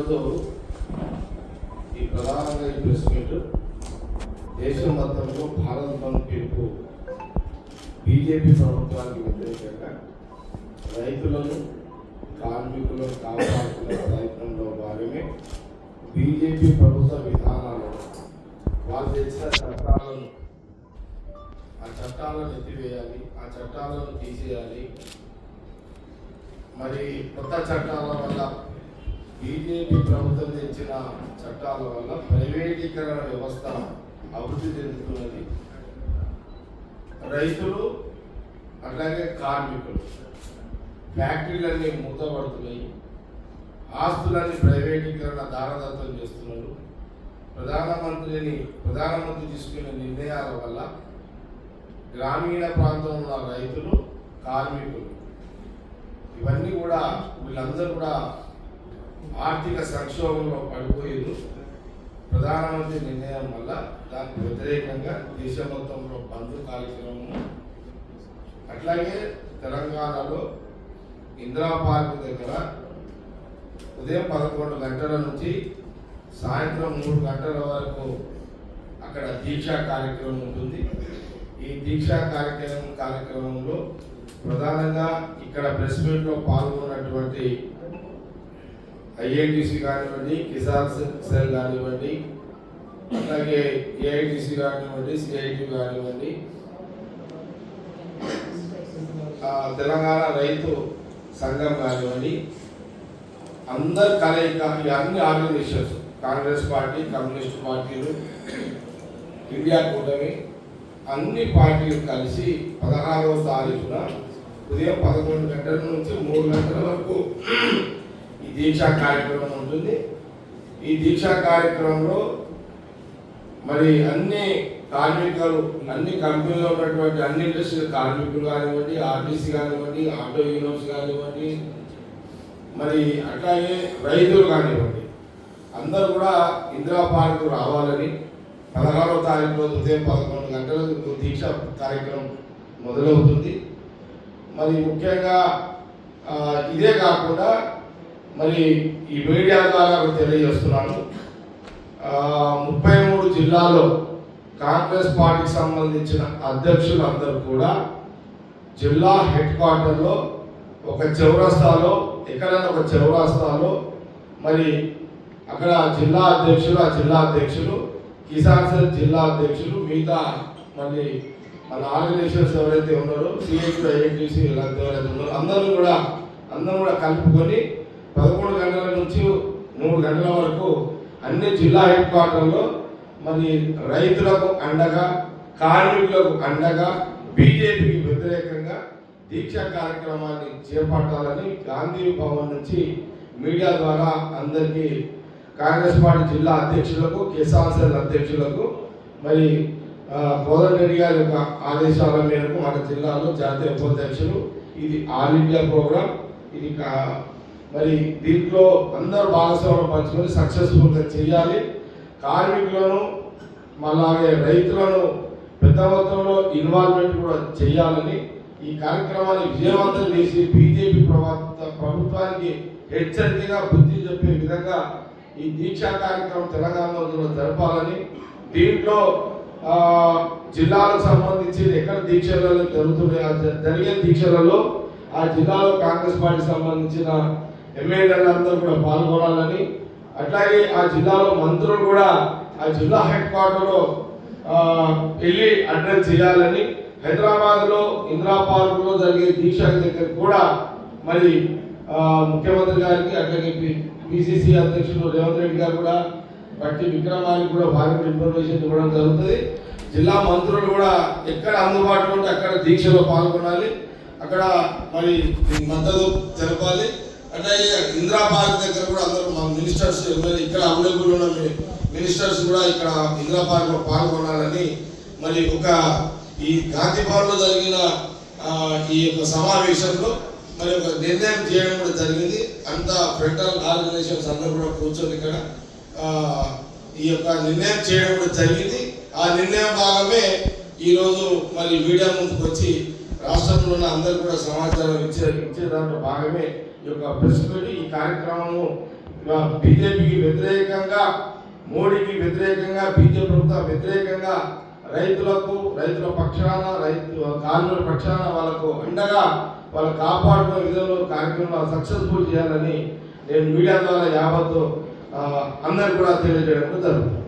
ఈరోజు ఈ ప్రధానంగా ఈ ప్రెస్ మీట్ దేశం మొత్తంలో భారత బంద్ పిలుపు బీజేపీ ప్రభుత్వానికి వ్యతిరేకంగా రైతులను కార్మికులను కాపాడుకునే ప్రయత్నంలో భాగమే బీజేపీ ప్రభుత్వ విధానాలు. వాళ్ళు తెచ్చిన చట్టాలను ఆ చట్టాలను ఎత్తివేయాలి ఆ చట్టాలను తీసేయాలి. మరి కొత్త చట్టాల వల్ల బీజేపీ ప్రభుత్వం తెచ్చిన చట్టాల వల్ల ప్రైవేటీకరణ వ్యవస్థ అభివృద్ధి చెందుతున్నది. రైతులు అట్లాగే కార్మికులు ఫ్యాక్టరీలన్నీ మూతపడుతున్నాయి. ఆస్తులన్నీ ప్రైవేటీకరణ దారదత్తం చేస్తున్నారు. ప్రధానమంత్రిని ప్రధానమంత్రి తీసుకునే నిర్ణయాల వల్ల గ్రామీణ ప్రాంతంలో రైతులు కార్మికులు ఇవన్నీ కూడా వీళ్ళందరూ కూడా ఆర్థిక సంక్షోభంలో పడిపోయారు ప్రధానమంత్రి నిర్ణయం వల్ల దానికి వ్యతిరేకంగా దేశ మొత్తంలో బంద్ కార్యక్రమము. అట్లాగే తెలంగాణలో ఇందిరా పార్క్ దగ్గర ఉదయం పదకొండు గంటల నుంచి సాయంత్రం మూడు గంటల వరకు అక్కడ దీక్షా కార్యక్రమం ఉంటుంది. ఈ దీక్షా కార్యక్రమం కార్యక్రమంలో ప్రధానంగా ఇక్కడ ప్రెస్ మీట్లో పాల్గొన్నటువంటి ఐఐటిసి కానివ్వండి కిసాన్ సెల్ కానివ్వండి అలాగే ఏఐటిసి కానివ్వండి సిఐటి కానివ్వండి తెలంగాణ రైతు సంఘం కానివ్వండి అందరు కలయిక అన్ని ఆర్గనైజేషన్స్. కాంగ్రెస్ పార్టీ కమ్యూనిస్ట్ పార్టీలు ఇండియా కూటమి అన్ని పార్టీలు కలిసి పదహారవ తారీఖున ఉదయం పదకొండు గంటల నుంచి మూడు గంటల వరకు ఈ దీక్షా కార్యక్రమం ఉంటుంది. ఈ దీక్షా కార్యక్రమంలో మరి అన్ని కార్మికులు అన్ని కంపెనీలో ఉన్నటువంటి అన్ని ఇండస్ట్రీ కార్మికులు కానివ్వండి ఆర్టీసీ కానివ్వండి ఆటో యూనియన్స్ కానివ్వండి మరి అట్లాగే రైతులు కానివ్వండి అందరూ కూడా ఇందిరా పార్క్ రావాలని పదహారవ తారీఖు రోజు ఉదయం పదకొండు గంటలకు దీక్ష కార్యక్రమం మొదలవుతుంది. మరి ముఖ్యంగా ఇదే కాకుండా మరి ఈ మీడియా ద్వారా తెలియజేస్తున్నాను. ముప్పై మూడు జిల్లాలో కాంగ్రెస్ పార్టీకి సంబంధించిన అధ్యక్షులు అందరూ కూడా జిల్లా హెడ్ క్వార్టర్లో ఒక చౌరస్తాలో ఎక్కడైనా ఒక చౌరస్తాలో మరి అక్కడ జిల్లా అధ్యక్షులు ఆ జిల్లా అధ్యక్షులు కిసాన్ సెల్ జిల్లా అధ్యక్షులు మిగతా మళ్ళీ మన ఆర్గనైజేషన్స్ ఎవరైతే ఉన్నారో సిఎస్ ఐఎన్టీసీ ఎవరైతే ఉన్నారో అందరూ కూడా అందరూ కూడా కలుపుకొని పదకొండు గంటల నుంచి మూడు గంటల వరకు అన్ని జిల్లా హెడ్ క్వార్టర్లో మరి రైతులకు అండగా కార్మికులకు అండగా బీజేపీకి వ్యతిరేకంగా దీక్ష కార్యక్రమాన్ని చేపట్టాలని గాంధీ భవన్ నుంచి మీడియా ద్వారా అందరికీ కాంగ్రెస్ పార్టీ జిల్లా అధ్యక్షులకు కిసాన్ సెల్ అధ్యక్షులకు మరి ఆ, కోదండ రెడ్డి గారి యొక్క ఆదేశాల మేరకు మన జిల్లాలో జాతీయ ఉపాధ్యక్షులు ఇది ఆల్ ఇండియా ప్రోగ్రాం ఇది మరి దీంట్లో అందరూ భాగస్వామ్యం పంచుకొని సక్సెస్ఫుల్గా చేయాలి. కార్మికులను అలాగే రైతులను పెద్ద మొత్తంలో ఇన్వాల్వ్మెంట్ కూడా చేయాలని ఈ కార్యక్రమాన్ని విజయవంతం చేసి బీజేపీ ప్రభుత్వ ప్రభుత్వానికి హెచ్చరికగా బుద్ధి చెప్పే విధంగా ఈ దీక్షా కార్యక్రమం తెలంగాణలో కూడా జరపాలని. దీంట్లో జిల్లాలకు సంబంధించి ఎక్కడ దీక్షలలో జరుగుతున్నాయి జరిగే దీక్షలలో ఆ జిల్లాలో కాంగ్రెస్ పార్టీ సంబంధించిన ఎమ్మెల్యేలందరూ కూడా పాల్గొనాలని. అట్లాగే ఆ జిల్లాలో మంత్రులు కూడా ఆ జిల్లా హెడ్ క్వార్టర్లో వెళ్ళి అడ్రస్ చేయాలని. హైదరాబాద్లో ఇందిరా పార్క్లో జరిగే దీక్ష దగ్గర కూడా మరి ముఖ్యమంత్రి గారికి అట్లాగే పిసిసి అధ్యక్షులు రేవంత్ రెడ్డి గారు కూడా బట్టి విక్రమానికి కూడా భారీ ఇన్ఫర్మేషన్ ఇవ్వడం జరుగుతుంది. జిల్లా మంత్రులు కూడా ఎక్కడ అందుబాటులో ఉంటే అక్కడ దీక్షలో పాల్గొనాలి. అక్కడ మరి మద్దతు తెలపాలి. అంటే ఇందిరా పార్క్ దగ్గర కూడా అందరూ మా మినిస్టర్స్ ఎమ్మెల్యే ఇక్కడ అవైలబుల్ ఉన్న మినిస్టర్స్ కూడా ఇక్కడ ఇందిరా పార్క్లో పాల్గొనాలని మరి ఒక ఈ గాంధీ భవన్లో జరిగిన ఈ యొక్క సమావేశంలో మరి ఒక నిర్ణయం చేయడం కూడా జరిగింది. అంతా ఫెడరల్ ఆర్గనైజేషన్స్ అందరూ కూడా కూర్చొని ఇక్కడ ఈ యొక్క నిర్ణయం చేయడం కూడా జరిగింది. ఆ నిర్ణయం భాగమే ఈరోజు మరి మీడియా ముందుకు వచ్చి రాష్ట్రంలో ఉన్న అందరూ కూడా సమాచారం ఇచ్చే ఇచ్చే దాంట్లో భాగమే యొక్క ప్రెస్ మీట్. ఈ కార్యక్రమము బీజేపీకి వ్యతిరేకంగా మోడీకి వ్యతిరేకంగా బీజేపీ ప్రభుత్వం వ్యతిరేకంగా రైతులకు రైతుల పక్షాన రైతు కార్మికుల పక్షాన వాళ్ళకు అండగా వాళ్ళు కాపాడుకునే విధంలో కార్యక్రమం సక్సెస్ఫుల్ చేయాలని నేను మీడియా ద్వారా యావత్తు అందరికి కూడా తెలియజేయడం జరుగుతుంది.